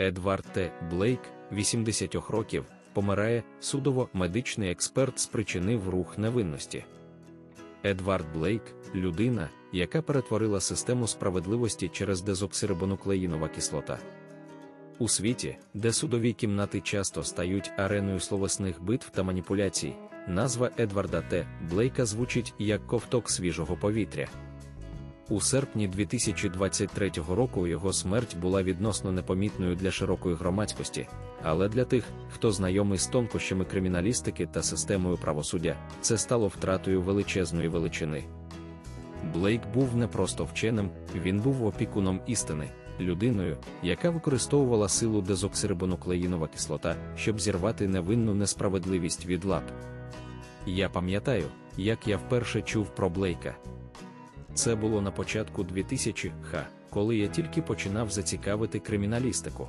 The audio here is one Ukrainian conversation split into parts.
Едвард Т. Блейк, 80 років, помирає, судово-медичний експерт спричинив рух невинності. Едвард Блейк людина, яка перетворила систему справедливості через дезоксирибонуклеїнова кислота. У світі, де судові кімнати часто стають ареною словесних битв та маніпуляцій, назва Едварда Т. Блейка звучить як ковток свіжого повітря. У серпні 2023 року його смерть була відносно непомітною для широкої громадськості, але для тих, хто знайомий з тонкощами криміналістики та системою правосуддя, це стало втратою величезної величини. Блейк був не просто вченим, він був опікуном істини, людиною, яка використовувала силу дезоксирибонуклеїнова кислота, щоб зірвати невинну несправедливість від лап. Я пам'ятаю, як я вперше чув про Блейка. Це було на початку 2000 ха, коли я тільки починав зацікавити криміналістику.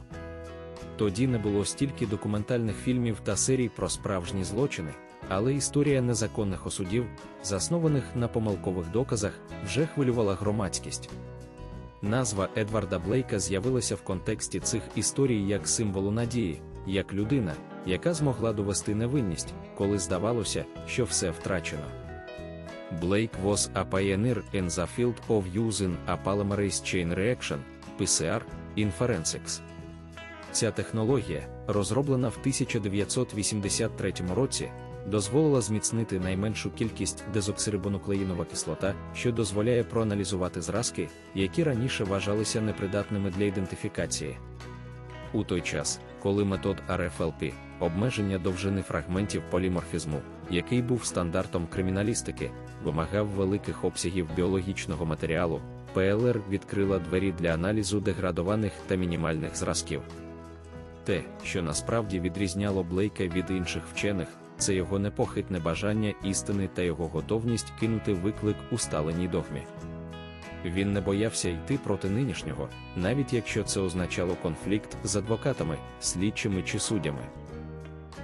Тоді не було стільки документальних фільмів та серій про справжні злочини, але історія незаконних осудів, заснованих на помилкових доказах, вже хвилювала громадськість. Назва Едварда Блейка з'явилася в контексті цих історій як символу надії, як людина, яка змогла довести невинність, коли здавалося, що все втрачено. Blake was a pioneer in the field of using a polymerase chain reaction, PCR, in forensics. Ця технологія, розроблена в 1983 році, дозволила зміцнити найменшу кількість дезоксирибонуклеїнова кислота, що дозволяє проаналізувати зразки, які раніше вважалися непридатними для ідентифікації. У той час, коли метод RFLP, обмеження довжини фрагментів поліморфізму, який був стандартом криміналістики, вимагав великих обсягів біологічного матеріалу, ПЛР відкрила двері для аналізу деградованих та мінімальних зразків. Те, що насправді відрізняло Блейка від інших вчених, це його непохитне бажання істини та його готовність кинути виклик усталеній догмі. Він не боявся йти проти нинішнього, навіть якщо це означало конфлікт з адвокатами, слідчими чи суддями.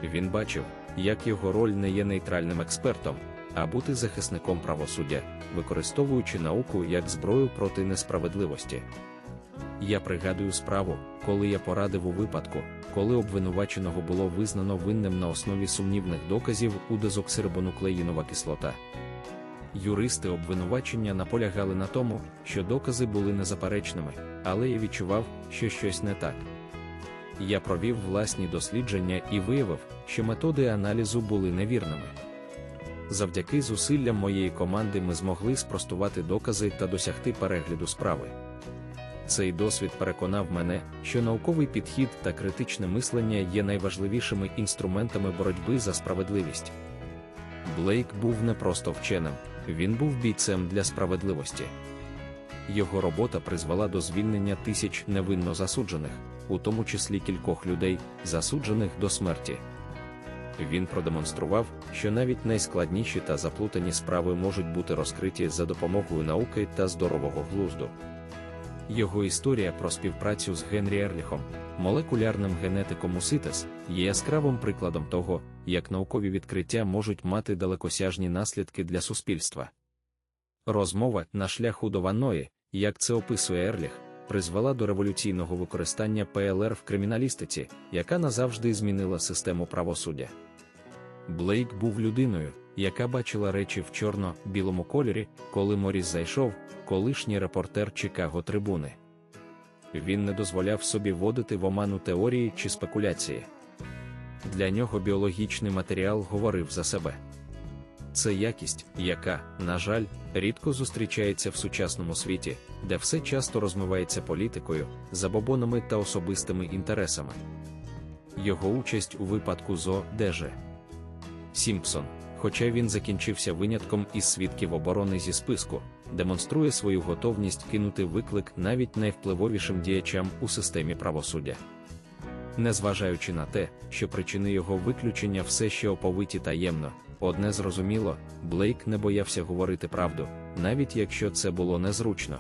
Він бачив, як його роль не є нейтральним експертом, а бути захисником правосуддя, використовуючи науку як зброю проти несправедливості. Я пригадую справу, коли я порадив у випадку, коли обвинуваченого було визнано винним на основі сумнівних доказів у дезоксирибонуклеїнова кислота. Юристи обвинувачення наполягали на тому, що докази були незаперечними, але я відчував, що щось не так. Я провів власні дослідження і виявив, що методи аналізу були невірними. Завдяки зусиллям моєї команди ми змогли спростувати докази та досягти перегляду справи. Цей досвід переконав мене, що науковий підхід та критичне мислення є найважливішими інструментами боротьби за справедливість. Блейк був не просто вченим, він був бійцем для справедливості. Його робота призвела до звільнення тисяч невинно засуджених, у тому числі кількох людей, засуджених до смерті. Він продемонстрував, що навіть найскладніші та заплутані справи можуть бути розкриті за допомогою науки та здорового глузду. Його історія про співпрацю з Генрі Ерліхом, молекулярним генетиком у СИТЕС, є яскравим прикладом того, як наукові відкриття можуть мати далекосяжні наслідки для суспільства. Розмова на шляху до ванної, як це описує Ерліх, призвела до революційного використання ПЛР в криміналістиці, яка назавжди змінила систему правосуддя. Блейк був людиною, яка бачила речі в чорно-білому кольорі, коли Моріс зайшов, колишній репортер Чикаго Трибуни. Він не дозволяв собі водити в оману теорії чи спекуляції. Для нього біологічний матеріал говорив за себе. Це якість, яка, на жаль, рідко зустрічається в сучасному світі, де все часто розмивається політикою, забобонами та особистими інтересами. Його участь у випадку зо Деже Сімпсон, хоча він закінчився винятком із свідків оборони зі списку, демонструє свою готовність кинути виклик навіть найвпливовішим діячам у системі правосуддя. Незважаючи на те, що причини його виключення все ще оповиті таємно, одне зрозуміло, Блейк не боявся говорити правду, навіть якщо це було незручно.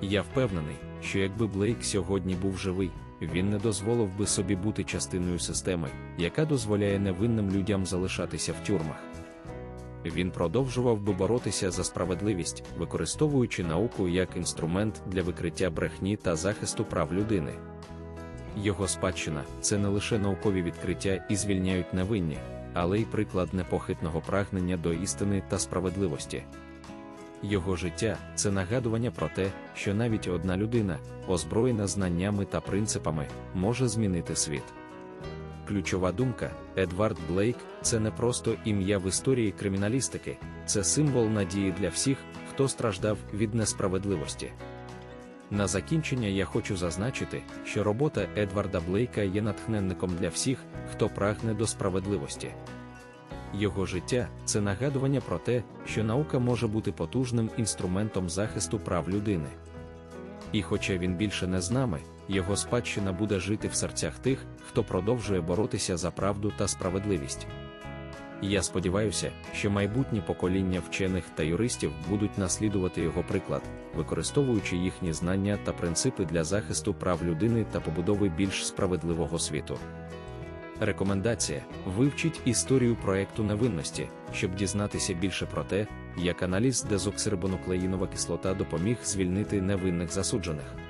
Я впевнений, що якби Блейк сьогодні був живий, він не дозволив би собі бути частиною системи, яка дозволяє невинним людям залишатися в тюрмах. Він продовжував би боротися за справедливість, використовуючи науку як інструмент для викриття брехні та захисту прав людини. Його спадщина це не лише наукові відкриття і звільняють невинні, але й приклад непохитного прагнення до істини та справедливості. Його життя це нагадування про те, що навіть одна людина, озброєна знаннями та принципами, може змінити світ. Ключова думка Едвард Блейк це не просто ім'я в історії криміналістики, це символ надії для всіх, хто страждав від несправедливості. На закінчення я хочу зазначити, що робота Едварда Блейка є натхненником для всіх, хто прагне до справедливості. Його життя це нагадування про те, що наука може бути потужним інструментом захисту прав людини. І хоча він більше не з нами, його спадщина буде жити в серцях тих, хто продовжує боротися за правду та справедливість. Я сподіваюся, що майбутні покоління вчених та юристів будуть наслідувати його приклад, використовуючи їхні знання та принципи для захисту прав людини та побудови більш справедливого світу. Рекомендація: вивчіть історію проекту невинності, щоб дізнатися більше про те, як аналіз дезоксирибонуклеїнова кислота допоміг звільнити невинних засуджених.